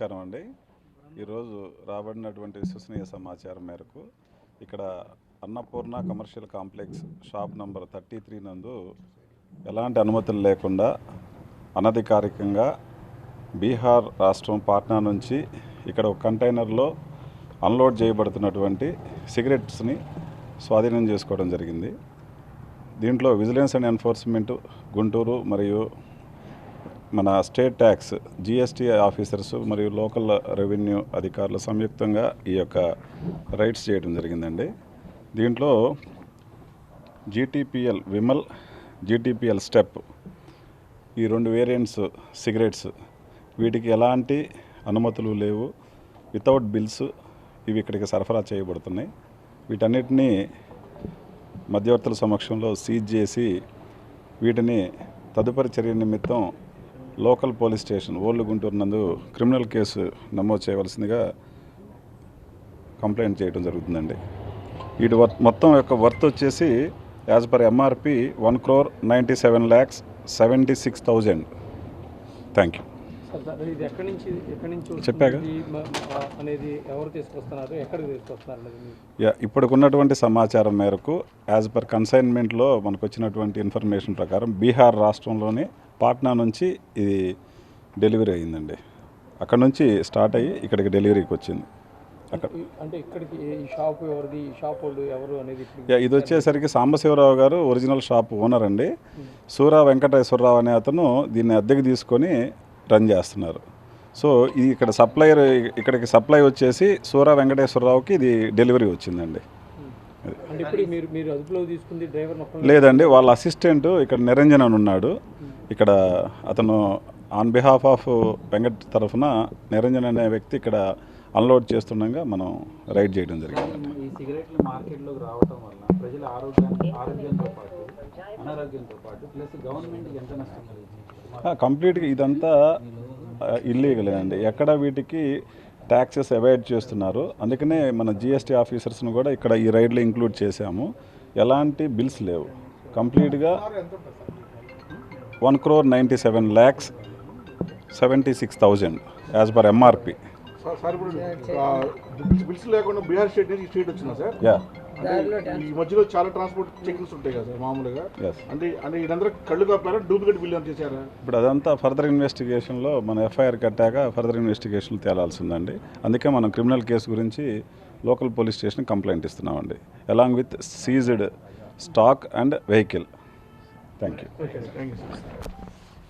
నమస్కారం అండి. ఈరోజు రాబడినటువంటి విశ్వసనీయ సమాచారం మేరకు ఇక్కడ Annapurna commercial complex shop number thirty three నందు ఎలాంటి అనుమతులు లేకుండా అనధికారికంగా బీహార్ రాష్ట్రం పాట్నా నుంచి ఇక్కడ ఒక కంటైనర్లో అన్లోడ్ చేయబడుతున్నటువంటి సిగరెట్స్ని స్వాధీనం చేసుకోవడం జరిగింది. దీంట్లో విజిలెన్స్ అండ్ ఎన్ఫోర్స్మెంట్ గుంటూరు మరియు మన స్టేట్ ట్యాక్స్ జిఎస్టీ ఆఫీసర్స్ మరియు లోకల్ రెవెన్యూ అధికారులు సంయుక్తంగా ఈ యొక్క రైడ్స్ చేయడం జరిగిందండి. దీంట్లో జీటీపీఎల్ విమల్ జీటీపీఎల్ స్టెప్ ఈ రెండు వేరియంట్స్ సిగరెట్స్ వీటికి ఎలాంటి అనుమతులు లేవు. వితౌట్ బిల్స్ ఇవి ఇక్కడికి సరఫరా చేయబడుతున్నాయి. వీటన్నిటినీ మధ్యవర్తుల సమక్షంలో సీజ్ చేసి వీటిని తదుపరి చర్య నిమిత్తం local police station old Guntur నందు క్రిమినల్ కేసు నమోదు చేయవలసిందిగా కంప్లైంట్ చేయడం జరుగుతుందండి. వీటి మొత్తం యొక్క వర్త్ వచ్చేసి as per MRP one crore ninety seven lakhs seventy six thousand. Thank you. Yeah ఇప్పటికున్నటువంటి సమాచారం మేరకు యాజ్ పర్ కన్సైన్మెంట్లో మనకు వచ్చినటువంటి ఇన్ఫర్మేషన్ ప్రకారం బీహార్ రాష్ట్రంలోని పాట్నా నుంచి ఇది డెలివరీ అయ్యిందండి అక్కడ నుంచి స్టార్ట్ అయ్యి ఇక్కడికి డెలివరీకి వచ్చింది. అక్కడ అంటే ఇక్కడికి ఈ షాప్ ఎవరిది ఈ షాప్ వాళ్ళు ఎవరు అనేది ఇది వచ్చేసరికి సాంబశివరావు గారు ఒరిజినల్ షాప్ ఓనర్ అండి. సూరా వెంకటేశ్వరరావు అనే అతను దీన్ని అద్దెకి తీసుకొని రన్ చేస్తున్నారు. సో ఇది ఇక్కడ సప్లయర్ ఇక్కడికి సప్లై వచ్చేసి సూరా వెంకటేశ్వరరావుకి ఇది డెలివరీ వచ్చిందండి. లేదండి వాళ్ళ అసిస్టెంట్ ఇక్కడ నిరంజన్ అని ఉన్నాడు. ఇక్కడ అతను ఆన్ బిహాఫ్ ఆఫ్ వెంకట్ తరఫున నిరంజన్ అనే వ్యక్తి ఇక్కడ అన్లోడ్ చేస్తుండగా మనం రైడ్ చేయడం జరిగింది ఈ సిగరెట్లు మార్కెట్లోకి రావటం వల్ల ప్రజల ఆరోగ్యానికి ఆరోగ్యంతో పాటు అనారోగ్యంతో పాటు ప్లస్ గవర్నమెంట్కి ఎంత నష్టం కలిగింది? కంప్లీట్గా ఇదంతా ఇల్లీగలే అండి. ఎక్కడ వీటికి ట్యాక్సెస్ అవాయిడ్ చేస్తున్నారు. అందుకనే మన జిఎస్టీ ఆఫీసర్స్ను కూడా ఇక్కడ ఈ రైడ్లో ఇంక్లూడ్ చేశాము. ఎలాంటి బిల్స్ లేవు. కంప్లీట్గా one crore ninety seven lakhs seventy six thousand as per MRP bills లేకుండా బీహార్ స్టేట్ నుంచి స్టేట్ వచ్చిందా సార్? యా ఈ మధ్యలో చాలా ట్రాన్స్పోర్ట్ చెకింగ్స్ ఉంటాయి కదా సార్ మామూలుగా. అంటే అంటే వీళ్ళందరూ కళ్ళు కప్పారా డూప్లికేట్ బిల్ చేశారా? ఇప్పుడు అదంతా ఫర్దర్ ఇన్వెస్టిగేషన్లో మన ఎఫ్ఐఆర్ కట్టాక ఫర్దర్ ఇన్వెస్టిగేషన్లు తేలాల్సి ఉందండి అందుకే మనం క్రిమినల్ కేసు గురించి లోకల్ పోలీస్ స్టేషన్ కంప్లైంట్ ఇస్తున్నామండి. Along with seized stock and vehicle thank you thank you sir